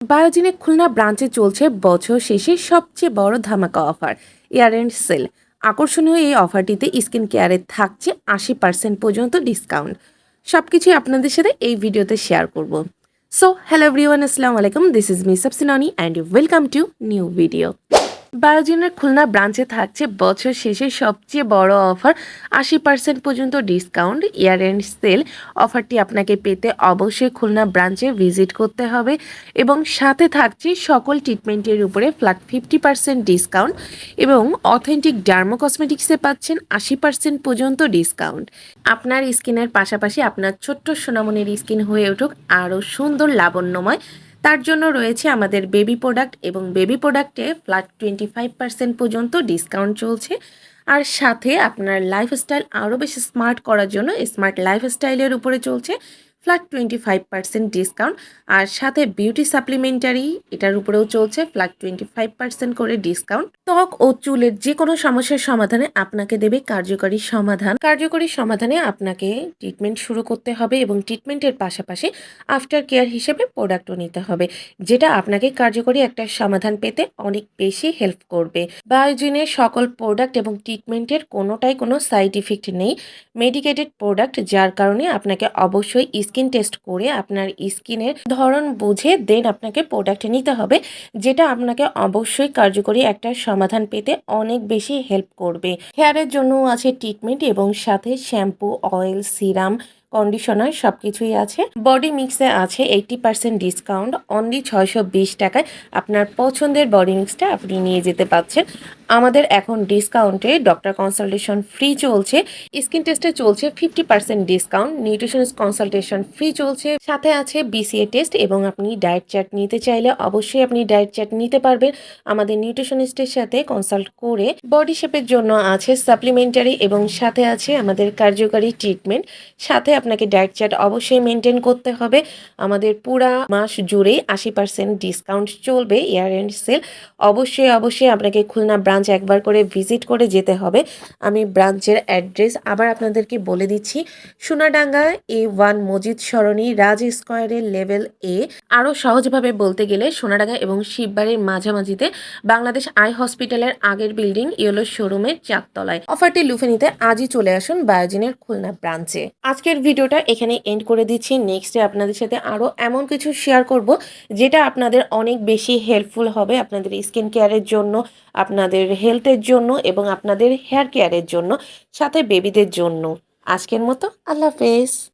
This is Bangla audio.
বায়োজিনে খুলনা ব্রাঞ্চে চলছে বছর শেষে সবচেয়ে বড় ধামাকা অফার ইয়ার এন্ড সেল। আকর্ষণীয় এই অফারটিতে স্কিন কেয়ারে থাকছে আশি পার্সেন্ট পর্যন্ত ডিসকাউন্ট। সব কিছুই আপনাদের সাথে এই ভিডিওতে শেয়ার করব। সো হ্যালো এভরিওয়ান আসসালামু আলাইকুম this is me সাবসিনানি and welcome to new video বায়োজিনের Khulna ব্রাঞ্চে থাকছে বছর শেষে সবচেয়ে বড় অফার। আশি পার্সেন্ট পর্যন্ত ডিসকাউন্ট ইয়ার এন্ড সেল অফারটি আপনাকে পেতে অবশ্যই খুলনা ব্রাঞ্চে ভিজিট করতে হবে এবং সাথে থাকছে সকল ট্রিটমেন্টের উপরে ফ্ল্যাট ফিফটি পার্সেন্ট ডিসকাউন্ট এবং অথেন্টিক ডার্মো কসমেটিক্সে পাচ্ছেন আশি পার্সেন্ট পর্যন্ত ডিসকাউন্ট। আপনার স্কিনের পাশাপাশি আপনার ছোট্ট সোনামনির স্কিন হয়ে উঠুক আরও সুন্দর লাবণ্যময় তার জন্য রয়েছে আমাদের বেবি প্রোডাক্ট এবং বেবি প্রোডাক্টে ফ্ল্যাট টোয়েন্টি ফাইভ পার্সেন্ট পর্যন্ত ডিসকাউন্ট চলছে। আর সাথে আপনার লাইফস্টাইল আরও বেশি স্মার্ট করার জন্য স্মার্ট লাইফস্টাইলের উপরে চলছে। Flat twenty five percent discount আর সাথে বিউটি সাপ্লিমেন্টারি এটার উপরেও চলছে ফ্ল্যাট টোয়েন্টি ফাইভ পার্সেন্ট করে ডিসকাউন্ট ত্বক ও চুলের যে কোনো সমস্যার সমাধানে আপনাকে দেবে কার্যকরী সমাধান। কার্যকরী সমাধানে আপনাকে ট্রিটমেন্ট শুরু করতে হবে এবং ট্রিটমেন্টের পাশাপাশি আফটার কেয়ার হিসেবে প্রোডাক্টও নিতে হবে, যেটা আপনাকে কার্যকরী একটা সমাধান পেতে অনেক বেশি হেল্প করবে। বায়োজিনের সকল প্রোডাক্ট এবং ট্রিটমেন্টের কোনোটাই কোনো সাইড ইফেক্ট নেই। মেডিকেটেড প্রোডাক্ট যার কারণে আপনাকে অবশ্যই স্কিন টেস্ট করে আপনার স্কিনের ধরন বুঝে দেন আপনাকে প্রোডাক্ট নিতে হবে, যেটা আপনাকে অবশ্যই কার্যকরী একটা সমাধান পেতে অনেক বেশি হেল্প করবে। হেয়ারের জন্য আছে ট্রিটমেন্ট এবং সাথে শ্যাম্পু অয়েল সিরাম কন্ডিশনার সব কিছুই আছে। বডি মিক্সে আছে এইটটি পার্সেন্ট ডিসকাউন্ট অনলি ছয়শো বিশ টাকায় আপনার পছন্দের বডি মিক্সটা আপনি নিয়ে যেতে পাচ্ছেন আমাদের এখন ডিসকাউন্টে ডক্টর কনসালটেশন ফ্রি চলছে স্কিন টেস্টে চলছে fifty percent discount nutritionist consultation free চলছে। সাথে আছে বিসিএ টেস্ট এবং আপনি ডায়েট চার্ট নিতে চাইলে অবশ্যই আপনি ডায়েট চার্ট নিতে পারবেন। আমাদের নিউট্রিশনিস্টের সাথে কনসাল্ট করে বডি শেপের জন্য আছে সাপ্লিমেন্টারি এবং সাথে আছে আমাদের কার্যকারী ট্রিটমেন্ট সাথে আপনাকে ডায়েট চার্ট অবশ্যই মেনটেন করতে হবে। আমাদের পুরা মাস জুড়েই আশি পার্সেন্ট ডিসকাউন্ট চলবে ইয়ার এন্ড সেল অবশ্যই অবশ্যই আপনাকে খুলনা ব্রাঞ্চ একবার করে ভিজিট করে যেতে হবে। আমি ব্রাঞ্চের অ্যাড্রেস আবার আপনাদেরকে বলে দিচ্ছি। সোনাডাঙ্গা এ ওয়ান মজিদ সরণি রাজ স্কোয়ারের লেভেল এ আরও সহজভাবে বলতে গেলে সোনাডাঙ্গা এবং শিববাড়ির মাঝামাঝিতে বাংলাদেশ আই হসপিটালের আগের বিল্ডিং ইয়েলো শোরুমের চারতলায়। অফারটি লুফে নিতে আজই চলে আসুন বায়োজিনের খুলনা ব্রাঞ্চে আজকের ভিডিওটা এখানে এন্ড করে দিচ্ছি। নেক্সটে আপনাদের সাথে আরও এমন কিছু শেয়ার করব, যেটা আপনাদের অনেক বেশি হেল্পফুল হবে আপনাদের স্কিন কেয়ারের জন্য, আপনাদের হেলথের জন্য এবং আপনাদের হেয়ার কেয়ারের জন্য, সাথে বেবিদের জন্য। আজকের মতো, আল্লাহ হাফেজ।